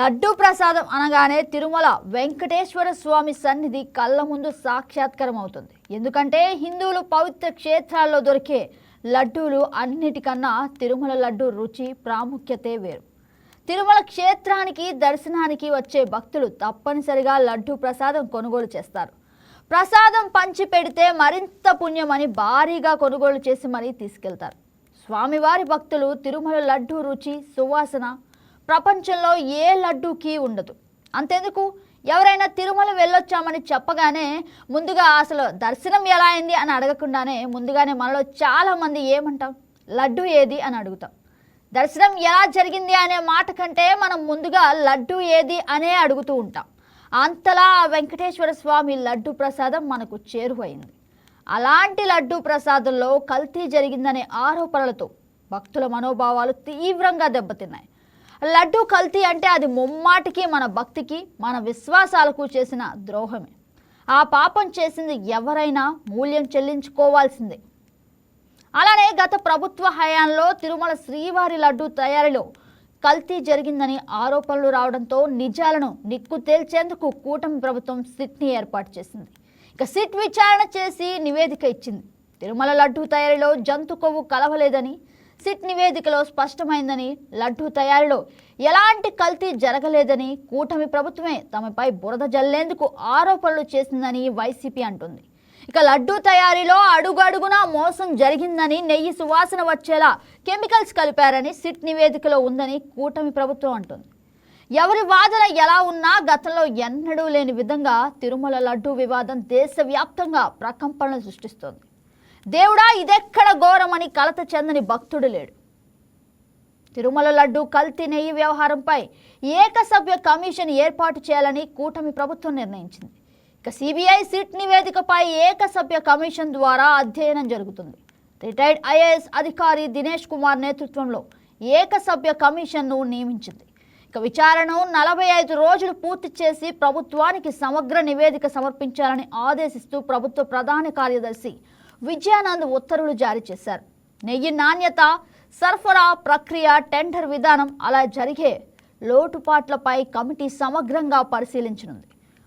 లడ్డూ ప్రసాదం అనగానే తిరుమల వెంకటేశ్వర స్వామి సన్నిధి కళ్ళ ముందు సాక్షాత్కారం అవుతుంది ఎందుకంటే హిందువులు పవిత్ర క్షేత్రాల్లో దొరికే లడ్డూలు అన్నిటికన్నా తిరుమల లడ్డు రుచి ప్రాముఖ్యతే వేరు. తిరుమల క్షేత్రానికి దర్శనానికి వచ్చే భక్తులు తప్పనిసరిగా లడ్డూ ప్రసాదం కొనుగోలు చేస్తారు. ప్రసాదం పంచి పెడితే మరింత పుణ్యమని భారీగా కొనుగోలు చేసి మరీ తీసుకెళ్తారు. స్వామివారి భక్తులు తిరుమల లడ్డూ రుచి సువాసన ప్రపంచంలో ఏ లడ్డూకి ఉండదు. అంతెందుకు? ఎవరైనా తిరుమల వెళ్ళొచ్చామని చెప్పగానే ముందుగా అసలు దర్శనం ఎలా అయింది అని అడగకుండానే ముందుగానే మనలో చాలామంది ఏమంటాం? లడ్డు ఏది అని అడుగుతాం. దర్శనం ఎలా జరిగింది అనే మాట కంటే మనం ముందుగా లడ్డు ఏది అనే అడుగుతూ ఉంటాం. అంతలా వెంకటేశ్వర స్వామి లడ్డు ప్రసాదం మనకు చేరువైంది. అలాంటి లడ్డు ప్రసాదంలో కల్తీ జరిగిందనే ఆరోపణలతో భక్తుల మనోభావాలు తీవ్రంగా దెబ్బతిన్నాయి. లడ్డు కల్తీ అంటే అది ముమ్మాటికి మన భక్తికి మన విశ్వాసాలకు చేసిన ద్రోహమే. ఆ పాపం చేసింది ఎవరైనా మూల్యం చెల్లించుకోవాల్సిందే. అలానే గత ప్రభుత్వ హయాంలో తిరుమల శ్రీవారి లడ్డు తయారీలో కల్తీ జరిగిందని ఆరోపణలు రావడంతో నిజాలను నిక్కు తేల్చేందుకు కూటమి ప్రభుత్వం సిట్ని ఏర్పాటు చేసింది. ఇక సిట్ విచారణ చేసి నివేదిక ఇచ్చింది. తిరుమల లడ్డు తయారీలో జంతు కొవ్వు కలవలేదని సిట్ నివేదికలో స్పష్టమైందని లడ్డు తయారీలో. ఎలాంటి కల్తీ జరగలేదని కూటమి ప్రభుత్వమే తమపై బురద జల్లేందుకు ఆరోపణలు చేసిందని వైసీపీ అంటుంది. ఇక లడ్డూ తయారీలో అడుగడుగునా మోసం జరిగిందని నెయ్యి సువాసన వచ్చేలా కెమికల్స్ కలిపారని సిట్ నివేదికలో ఉందని కూటమి ప్రభుత్వం అంటుంది. ఎవరి వాదన ఎలా ఉన్నా గతంలో ఎన్నడూ లేని విధంగా తిరుమల లడ్డూ వివాదం దేశవ్యాప్తంగా ప్రకంపనలు సృష్టిస్తోంది. దేవుడా ఇదెక్కడ ఘోరమని కలత చెందని భక్తుడు లేడు. తిరుమల లడ్డు కల్తీ నెయ్యి వ్యవహారంపై ఏకసభ్య కమిషన్ ఏర్పాటు చేయాలని కూటమి ప్రభుత్వం నిర్ణయించింది. ఇక సిబిఐ సిట్ నివేదికపై ఏకసభ్య కమిషన్ ద్వారా అధ్యయనం జరుగుతుంది. రిటైర్డ్ ఐఏఎస్ అధికారి దినేష్ కుమార్ నేతృత్వంలో ఏకసభ్య కమిషన్ను నియమించింది. ఇక విచారణను నలభై ఐదు రోజులు పూర్తి చేసి ప్రభుత్వానికి సమగ్ర నివేదిక సమర్పించాలని ఆదేశిస్తూ ప్రభుత్వ ప్రధాన కార్యదర్శి విజయానంద్ ఉత్తర్వులు జారీ చేశారు. నెయ్యి నాణ్యత సరఫరా ప్రక్రియ టెండర్ విధానం అలా జరిగే లోటుపాట్లపై కమిటీ సమగ్రంగా పరిశీలించనుంది.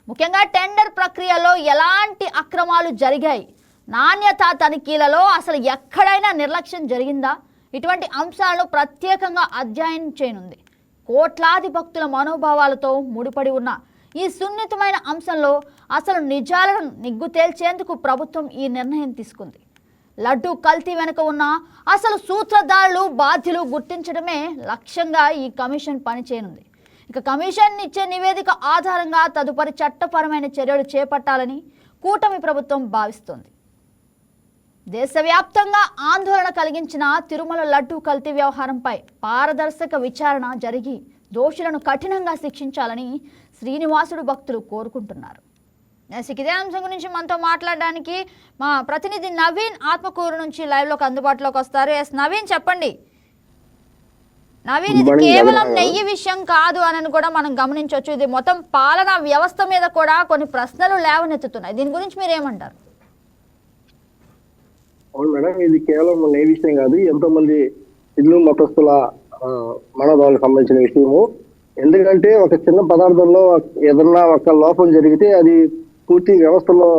ముఖ్యంగా టెండర్ ప్రక్రియలో ఎలాంటి అక్రమాలు జరిగాయి? నాణ్యత తనిఖీలలో అసలు ఎక్కడైనా నిర్లక్ష్యం జరిగిందా? ఇటువంటి అంశాలను ప్రత్యేకంగా అధ్యయనం చేయనుంది. కోట్లాది భక్తుల మనోభావాలతో ముడిపడి ఉన్న ఈ సున్నితమైన అంశంలో అసలు నిజాలను నిగ్గు తేల్చేందుకు ప్రభుత్వం ఈ నిర్ణయం తీసుకుంది. లడ్డు కల్తీ వెనుక ఉన్న అసలు సూత్రధారులు బాధ్యులు గుర్తించడమే లక్ష్యంగా ఈ కమిషన్ పనిచేయనుంది. ఇక కమిషన్ ఇచ్చే నివేదిక ఆధారంగా తదుపరి చట్టపరమైన చర్యలు చేపట్టాలని కూటమి ప్రభుత్వం భావిస్తోంది. దేశవ్యాప్తంగా ఆందోళన కలిగించిన తిరుమల లడ్డూ కల్తీ వ్యవహారంపై పారదర్శక విచారణ జరిగి దోషులను కఠినంగా శిక్షించాలని శ్రీనివాసుడు భక్తులు కోరుకుంటున్నారు. ఇదే అంశం గురించి మనతో మాట్లాడడానికి మా ప్రతినిధి నవీన్ ఆత్మకూరు నుంచి లైవ్లోకి అందుబాటులోకి వస్తారు. ఎస్ నవీన్ చెప్పండి. నవీన్ ఇది కేవలం. నెయ్యి విషయం కాదు అని కూడా మనం గమనించవచ్చు. ఇది మొత్తం పాలనా వ్యవస్థ మీద కూడా కొన్ని ప్రశ్నలు లేవనెత్తుతున్నాయి. దీని గురించి మీరు ఏమంటారు? అవును మేడం ఇది కేవలం ఏ విషయం కాదు. ఎంతో మంది హిందూ మతస్థుల మనోభావాలకు సంబంధించిన విషయము. ఎందుకంటే ఒక చిన్న పదార్థంలో ఏదన్నా ఒక లోపం జరిగితే అది పూర్తి వ్యవస్థలో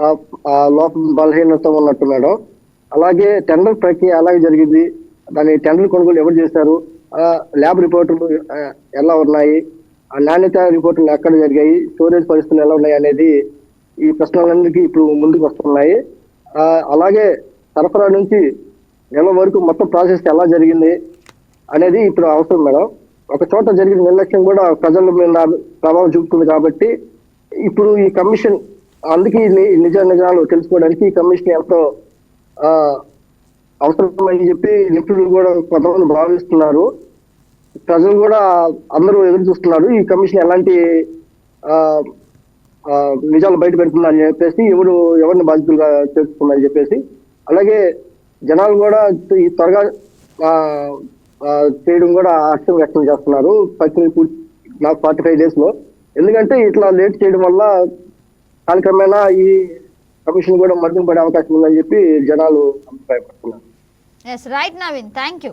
ఆ- లోపం బలహీనత ఉన్నట్టు మేడం అలాగే టెండర్ ప్రక్రియ అలాగే జరిగింది? దాని టెండర్ కొనుగోలు ఎవరు చేశారు? ల్యాబ్ రిపోర్టులు ఎలా ఉన్నాయి? ఆ నాణ్యత రిపోర్టులు ఎక్కడ జరిగాయి? స్టోరేజ్ పరిస్థితులు ఎలా ఉన్నాయి అనేది ఈ ప్రశ్నలన్నిటికీ ఇప్పుడు ముందుకు వస్తున్నాయి. అలాగే సరఫరా నుంచి నెల వరకు మొత్తం ప్రాసెస్ ఎలా జరిగింది అనేది ఇప్పుడు అవసరం మేడం. ఒక చోట జరిగిన నిర్లక్ష్యం కూడా ప్రజల మీద ప్రభావం చూపుతుంది కాబట్టి ఇప్పుడు ఈ కమిషన్ అందుకే నిజ నిజాలు తెలుసుకోవడానికి ఈ కమిషన్ ఎంతో ఆ, అవసరమని చెప్పి నిపుణులు కూడా కొంతమంది భావిస్తున్నారు. ప్రజలు కూడా అందరూ ఎదురు చూస్తున్నారు. ఈ కమిషన్ ఎలాంటి నిజాలు బయట పెడుతుందని చెప్పేసి ఎవరు ఎవరిని బాధితులుగా చేస్తుందని చెప్పేసి అలాగే జనాలు కూడా ఈ త్వరగా చేయడం కూడా ఆశ్చర్యం వ్యక్తం చేస్తున్నారు. పచ్చిన నాకు ఫార్టీ ఫైవ్ డేస్లో ఎందుకంటే ఇట్లా లేట్ చేయడం వల్ల కాలక్రమేణా ఈ కమిషన్ కూడా మరుగున పడే అవకాశం ఉందని చెప్పి జనాలు అభిప్రాయపడుతున్నారు. Yes right Naveen thank you